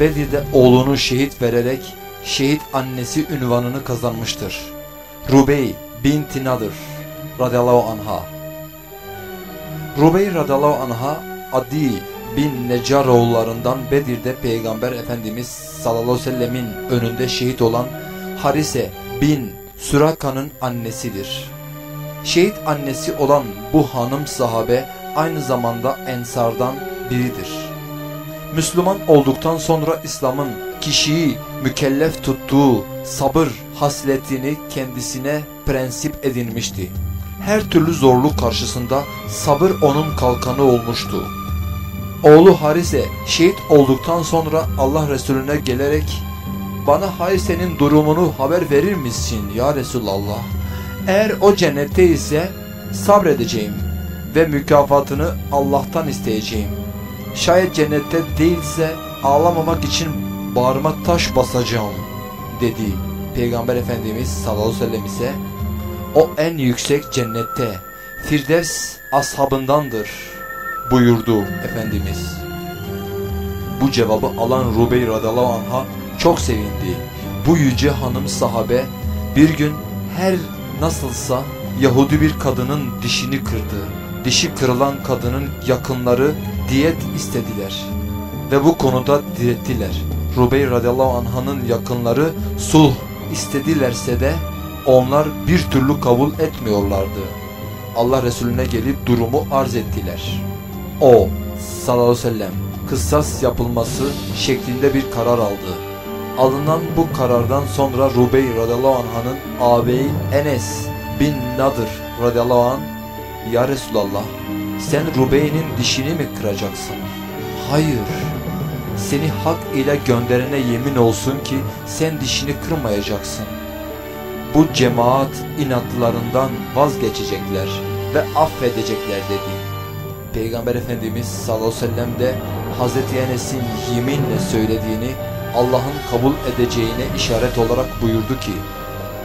Bedir'de oğlunu şehit vererek şehit annesi ünvanını kazanmıştır. Rubey binti Nadir radıyallahu anha. Rubey radıyallahu anha Adi bin Necaroğullarından Bedir'de Peygamber Efendimiz sallallahu aleyhi ve sellemin önünde şehit olan Harise bin Süraka'nın annesidir. Şehit annesi olan bu hanım sahabe aynı zamanda ensardan biridir. Müslüman olduktan sonra İslam'ın kişiyi mükellef tuttuğu sabır hasletini kendisine prensip edinmişti. Her türlü zorluk karşısında sabır onun kalkanı olmuştu. Oğlu Harise şehit olduktan sonra Allah Resulüne gelerek bana Harise'nin durumunu haber verir misin ya Resulallah? Eğer o cennette ise sabredeceğim ve mükafatını Allah'tan isteyeceğim. Şayet cennette değilse ağlamamak için bağrıma taş basacağım dedi Peygamber Efendimiz sallallahu aleyhi ve sellem ise o en yüksek cennette Firdevs ashabındandır buyurdu Efendimiz. Bu cevabı alan Rubey radıyallahu anh'a çok sevindi. Bu yüce hanım sahabe bir gün her nasılsa Yahudi bir kadının dişini kırdı. Dişi kırılan kadının yakınları diyet istediler. Ve bu konuda direttiler. Rubey radıyallahu anh'ın yakınları sulh istedilerse de onlar bir türlü kabul etmiyorlardı. Allah Resulüne gelip durumu arz ettiler. O sallallahu aleyhi ve sellem kıssas yapılması şeklinde bir karar aldı. Alınan bu karardan sonra Rubey radıyallahu anh'ın ağabeyi Enes bin Nadır radıyallahu anh Ya Resulallah sen Rubey'nin dişini mi kıracaksın? Hayır. Seni hak ile gönderene yemin olsun ki sen dişini kırmayacaksın. Bu cemaat inatlarından vazgeçecekler ve affedecekler dedi. Peygamber Efendimiz sallallahu aleyhi ve sellem de Hazreti Enes'in yeminle söylediğini Allah'ın kabul edeceğine işaret olarak buyurdu ki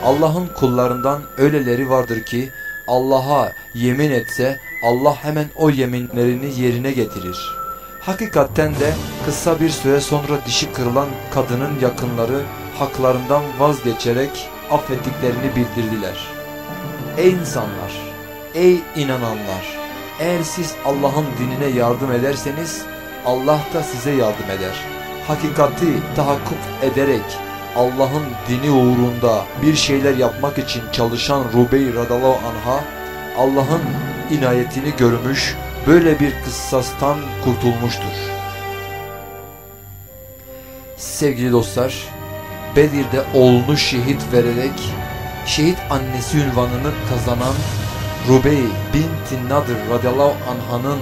Allah'ın kullarından öyleleri vardır ki Allah'a yemin etse Allah hemen o yeminlerini yerine getirir. Hakikatten de kısa bir süre sonra dişi kırılan kadının yakınları haklarından vazgeçerek affettiklerini bildirdiler. Ey insanlar! Ey inananlar! Eğer siz Allah'ın dinine yardım ederseniz Allah da size yardım eder. Hakikati tahakkuk ederek Allah'ın dini uğrunda bir şeyler yapmak için çalışan Rubey radallahu anha Allah'ın inayetini görmüş böyle bir kıssastan kurtulmuştur. Sevgili dostlar, Bedir'de oğlunu şehit vererek şehit annesi ünvanını kazanan Rubey binti Nadir radıyallahu anhanın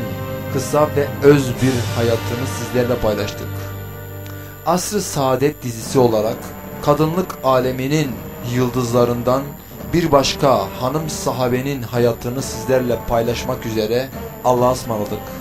kısa ve öz bir hayatını sizlerle paylaştık. Asr-ı Saadet dizisi olarak kadınlık aleminin yıldızlarından bir başka hanım sahabenin hayatını sizlerle paylaşmak üzere Allah'a ısmarladık.